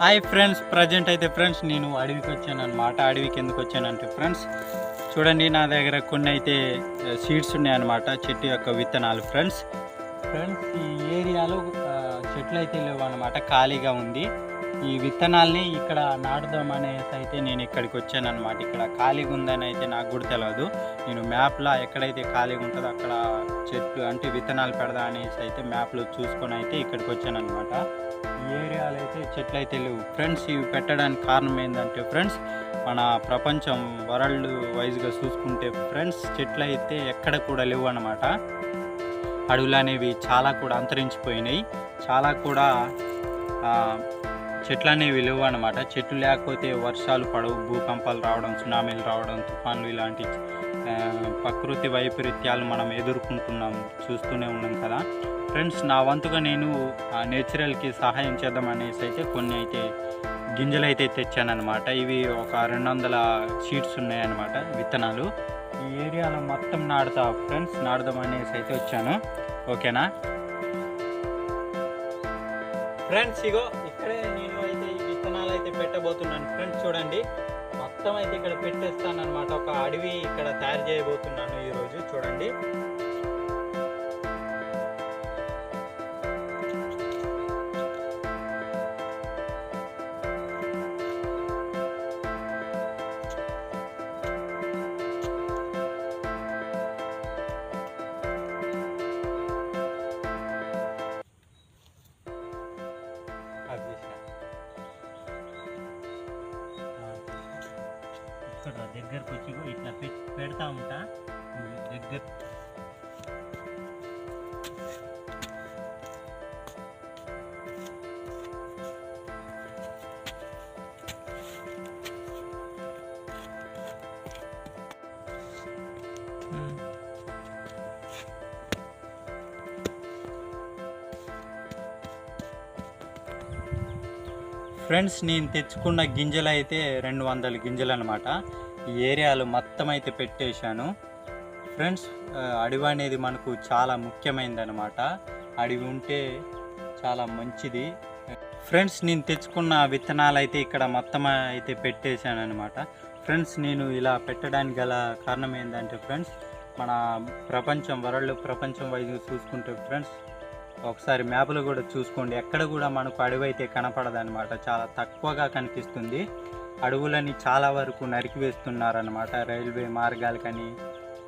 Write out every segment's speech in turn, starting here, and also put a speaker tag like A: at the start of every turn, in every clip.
A: Hi friends present అయితే friends నేను అడవికి వచ్చాను అనమాట అడవికి ఎందుకు వచ్చానంటే ఫ్రెండ్స్ చూడండి నా దగ్గర కొన్ని అయితే సీడ్స్ ఉన్నాయన్నమాట చెట్టు యొక్క విత్తనాలు ఫ్రెండ్స్ ఫ్రెండ్స్ ఈ ఏరియాలో చెట్లు అయితే లేవు అనమాట ఖాళీగా ఉంది. ఈ విత్తనాల్ని ఇక్కడ నాటుదామనేసి అయితే నేను ఇక్కడికి వచ్చాను అనమాట ఇక్కడ ఖాళీగా ఉందని అయితే నాకు కూడా తెలియదు నేను మ్యాప్లో ఎక్కడైతే ఖాళీగా ఉంటుందో అక్కడ చెట్లు అంటే విత్తనాలు పెడదా అనేసి అయితే మ్యాప్లో చూసుకొని అయితే ఇక్కడికి వచ్చాను అనమాట ఏరియాలో అయితే చెట్లు అయితే లేవు. ఫ్రెండ్స్ ఇవి పెట్టడానికి కారణం ఏంటంటే ఫ్రెండ్స్ మన ప్రపంచం వరల్డ్ వైజ్గా చూసుకుంటే ఫ్రెండ్స్ చెట్లు అయితే ఎక్కడ కూడా లేవు అన్నమాట. అడవులు అనేవి చాలా కూడా అంతరించిపోయినాయి. చాలా కూడా చెట్లు అనేవి లేవు అనమాట చెట్లు లేకపోతే వర్షాలు పడవు భూకంపాలు రావడం సునామీలు రావడం తుఫాన్లు ఇలాంటి ప్రకృతి వైపరీత్యాలు మనం ఎదుర్కొంటున్నాం చూస్తూనే ఉన్నాం కదా. ఫ్రెండ్స్ నా వంతుగా నేను ఆ నేచురల్కి సహాయం చేద్దాం అనేసి అయితే కొన్ని అయితే గింజలు అయితే తెచ్చానమాట ఇవి ఒక రెండు వందల షీట్స్ ఉన్నాయన్నమాట విత్తనాలు. ఈ ఏరియాలో మొత్తం నాడుతా ఫ్రెండ్స్ నాడదాం అనేసి అయితే వచ్చాను. ఓకేనా? ఫ్రెండ్స్ ఇగో ఇక్కడే నేను అయితే ఈ విత్తనాలు అయితే పెట్టబోతున్నాను. ఫ్రెండ్స్ చూడండి. మొత్తం అయితే ఇక్కడ పెట్టేస్తాను అనమాట ఒక అడవి ఇక్కడ తయారు చేయబోతున్నాను ఈరోజు. చూడండి. దగ్గరకు వచ్చి ఇట్లా పెట్- పెడతా ఉంటా. దగ్గర. ఫ్రెండ్స్ నేను తెచ్చుకున్న గింజలు అయితే రెండు వందల గింజలు అనమాట ఈ ఏరియాలో మొత్తం అయితే పెట్టేశాను. ఫ్రెండ్స్ అడవి అనేది మనకు చాలా ముఖ్యమైనది అనమాట అడవి ఉంటే చాలా మంచిది. ఫ్రెండ్స్ నేను తెచ్చుకున్న విత్తనాలు అయితే ఇక్కడ మొత్తం అయితే పెట్టేశాను అనమాట ఫ్రెండ్స్ నేను ఇలా పెట్టడానికి గల కారణం ఏంటంటే ఫ్రెండ్స్ మన ప్రపంచం వరల్డ్ ప్రపంచం వైపు చూసుకుంటే ఫ్రెండ్స్ ఒకసారి మ్యాప్లో కూడా చూసుకోండి. ఎక్కడ కూడా మనకు అడవి అయితే కనపడదనమాట చాలా తక్కువగా కనిపిస్తుంది. అడవులని చాలా వరకు నరికివేస్తున్నారనమాట రైల్వే మార్గాలు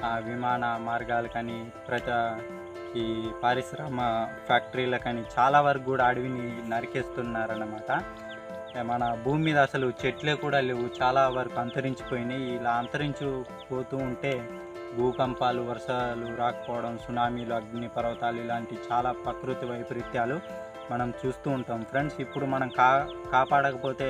A: ఆ, విమాన మార్గాలుకని ప్రజా ఈ పారిశ్రమ ఫ్యాక్టరీలకని చాలా వరకు కూడా అడవిని నరికేస్తున్నారనమాట మన భూమి మీద అసలు చెట్లే కూడా లేవు. చాలా వరకు అంతరించిపోయినాయి. ఇలా అంతరించిపోతూ ఉంటే భూకంపాలు వర్షాలు రాకపోవడం సునామీలు అగ్ని పర్వతాలు ఇలాంటి చాలా ప్రకృతి వైపరీత్యాలు మనం చూస్తూ ఉంటాం. ఫ్రెండ్స్ ఇప్పుడు మనం కా కాపాడకపోతే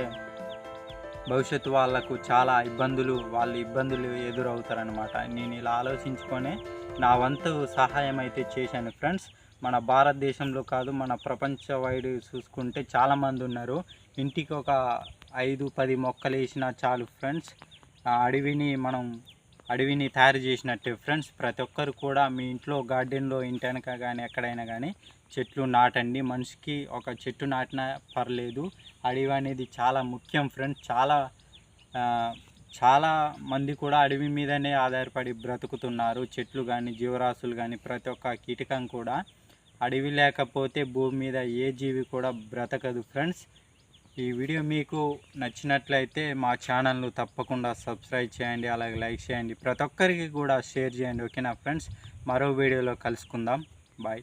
A: భవిష్యత్తు వాళ్ళకు చాలా ఇబ్బందులు వాళ్ళ ఇబ్బందులు ఎదురవుతారనమాట నేను ఇలా ఆలోచించుకొని నా వంతు సహాయం అయితే చేశాను. ఫ్రెండ్స్ మన భారతదేశంలో కాదు మన ప్రపంచ వైడ్ చూసుకుంటే చాలామంది ఉన్నారు. ఇంటికి ఒక ఐదు పది మొక్కలు వేసినా చాలు ఫ్రెండ్స్. ఆ అడవిని మనం అడవిని తయారు చేసినట్టే. ఫ్రెండ్స్ ప్రతి ఒక్కరు కూడా మీ ఇంట్లో గార్డెన్లో ఇంటి వెనక కానీ ఎక్కడైనా కానీ చెట్లు నాటండి. మనిషికి ఒక చెట్టు నాటినా పర్లేదు. అడవి అనేది చాలా ముఖ్యం ఫ్రెండ్స్ చాలా చాలా మంది కూడా అడవి మీదనే ఆధారపడి బ్రతుకుతున్నారు. చెట్లు కానీ జీవరాశులు కానీ ప్రతి ఒక్క కీటకం కూడా అడవి లేకపోతే భూమి మీద ఏ జీవి కూడా బ్రతకదు ఫ్రెండ్స్ ఈ వీడియో మీకు నచ్చినట్లయితే మా ఛానల్ను తప్పకుండా సబ్స్క్రైబ్ చేయండి అలాగే లైక్ చేయండి. ప్రతి ఒక్కరికి కూడా షేర్ చేయండి ఓకేనా ఫ్రెండ్స్? మరో వీడియోలో కలుసుకుందాం. బాయ్.